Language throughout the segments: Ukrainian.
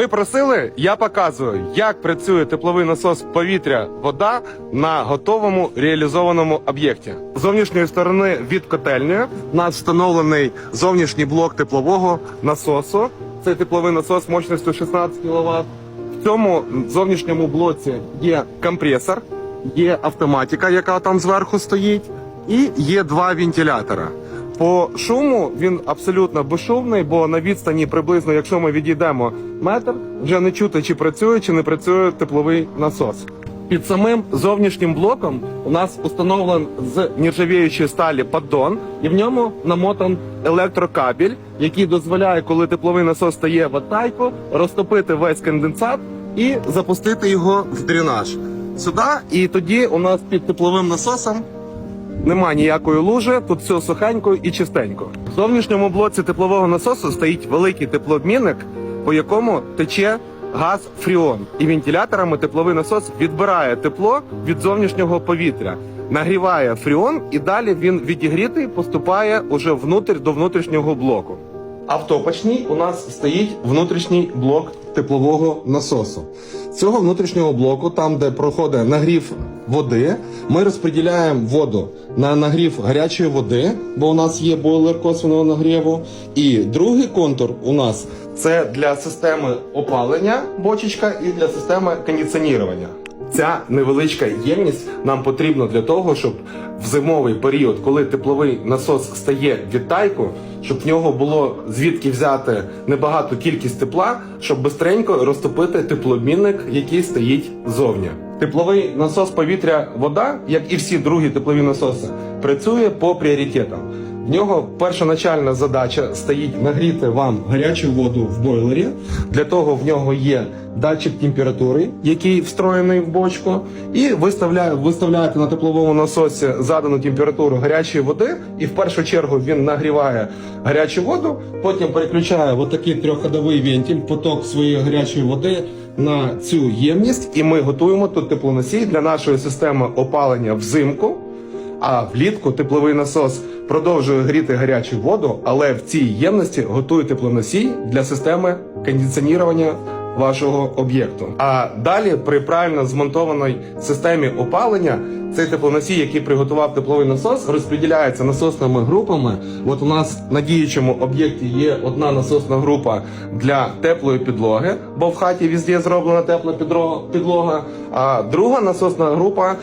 Ви просили, я показую, як працює тепловий насос повітря вода на готовому реалізованому об'єкті. З зовнішньої сторони від котельні у нас встановлений зовнішній блок теплового насосу. Це тепловий насос мощністю 16 кВт. В цьому зовнішньому блоці є компресор, є автоматика, яка там зверху стоїть, і є два вентилятора. По шуму він абсолютно безшумний, бо на відстані приблизно, якщо ми відійдемо метр, вже не чути, чи працює, чи не працює тепловий насос. Під самим зовнішнім блоком у нас установлен з нержавіючої сталі поддон, і в ньому намотан електрокабель, який дозволяє, коли тепловий насос стає в атайку, розтопити весь конденсат і запустити його в дренаж. Сюди, і тоді у нас під тепловим насосом нема ніякої лужи, тут все сухенько і чистенько. В зовнішньому блоці теплового насосу стоїть великий теплообмінник, по якому тече газ фріон. І вентиляторами тепловий насос відбирає тепло від зовнішнього повітря, нагріває фріон, і далі він відігрітий поступає уже внутрь до внутрішнього блоку. А у нас стоїть внутрішній блок теплового насосу. Цього внутрішнього блоку, там де проходить нагрів води, ми розподіляємо воду на нагрів гарячої води, бо у нас є бойлер косвенного нагріву. І другий контур у нас це для системи опалення бочечка і для системи кондиціонування. Ця невеличка ємність нам потрібна для того, щоб в зимовий період, коли тепловий насос стає від тайку, щоб в нього було звідки взяти небагату кількість тепла, щоб бистренько розтопити теплообмінник, який стоїть зовні. Тепловий насос повітря вода, як і всі другі теплові насоси, працює по пріоритетам. В нього першоначальна задача стоїть нагріти вам гарячу воду в бойлері. Для того в нього є датчик температури, який встроєний в бочку, і виставляє, виставляєте на тепловому насосі задану температуру гарячої води, і в першу чергу він нагріває гарячу воду, потім переключає отакий трьохходовий вентиль, поток своєї гарячої води на цю ємність, і ми готуємо тут теплоносій для нашої системи опалення взимку. А влітку тепловий насос продовжує гріти гарячу воду, але в цій ємності готує теплоносій для системи кондиціонування вашого об'єкту. А далі, при правильно змонтованій системі опалення, цей теплоносій, який приготував тепловий насос, розподіляється насосними групами. От у нас на діючому об'єкті є одна насосна група для теплої підлоги, бо в хаті везде зроблена тепла підлога. А друга насосна група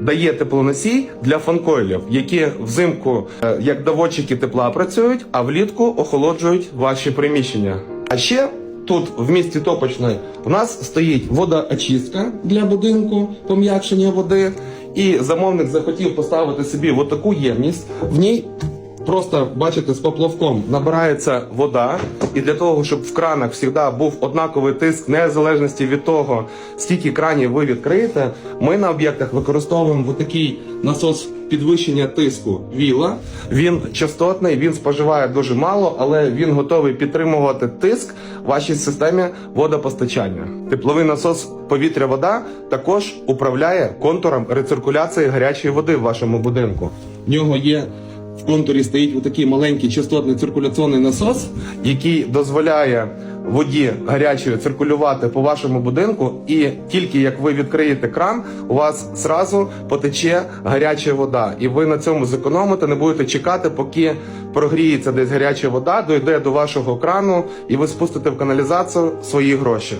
дає теплоносій для фанкойлів, які взимку е, як доводчики тепла працюють, а влітку охолоджують ваші приміщення. А ще тут в місті Топочної у нас стоїть водоочистка для будинку, пом'якшення води. І замовник захотів поставити собі отаку ємність. В ній Просто бачите, з поплавком набирається вода, і для того, щоб в кранах завжди був однаковий тиск, незалежності від того, скільки кранів ви відкриєте, ми на об'єктах використовуємо такий насос підвищення тиску віла. Він частотний, він споживає дуже мало, але він готовий підтримувати тиск в вашій системі водопостачання. Тепловий насос повітря-вода також управляє контуром рециркуляції гарячої води в вашому будинку. В нього є в контурі стоїть отакий маленький частотний циркуляційний насос, який дозволяє воді гарячої циркулювати по вашому будинку, і тільки як ви відкриєте кран, у вас зразу потече гаряча вода, і ви на цьому зекономите, не будете чекати, поки прогріється десь гаряча вода, дойде до вашого крану, і ви спустите в каналізацію свої гроші.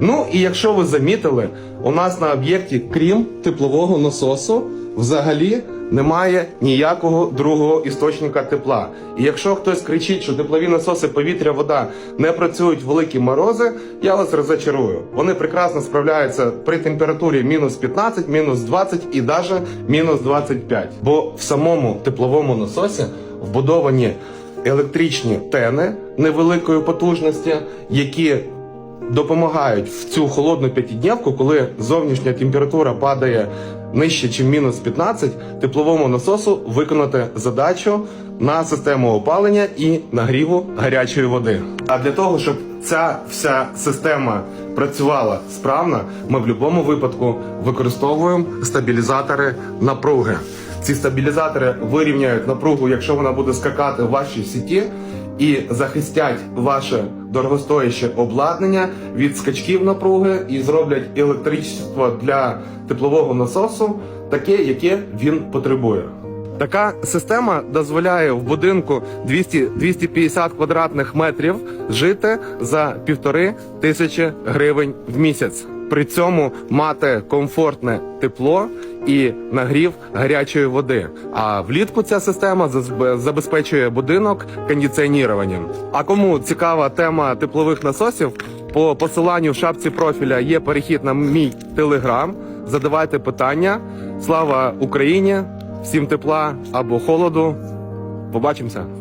Ну і якщо ви замітили, у нас на об'єкті, крім теплового насосу, взагалі немає ніякого другого істочника тепла. І якщо хтось кричить, що теплові насоси повітря, вода не працюють в великі морози, я вас розочарую. Вони прекрасно справляються при температурі мінус 15, мінус 20 і навіть мінус 25. Бо в самому тепловому насосі вбудовані електричні тени невеликої потужності, які допомагають в цю холодну п'ятидневку, коли зовнішня температура падає нижче, ніж мінус 15, тепловому насосу виконати задачу на систему опалення і нагріву гарячої води. А для того, щоб ця вся система працювала справно, ми в будь-якому випадку використовуємо стабілізатори напруги. Ці стабілізатори вирівняють напругу, якщо вона буде скакати в вашій сіті, і захистять ваше дорогостояще обладнання від скачків напруги і зроблять електричество для теплового насосу таке, яке він потребує. Така система дозволяє в будинку 200, 250 квадратних метрів жити за півтори тисячі гривень в місяць. При цьому мати комфортне тепло і нагрів гарячої води. А влітку ця система забезпечує будинок кондиціонуванням. А кому цікава тема теплових насосів, по посиланню в шапці профіля є перехід на мій телеграм. Задавайте питання. Слава Україні! Всім тепла або холоду. Побачимося.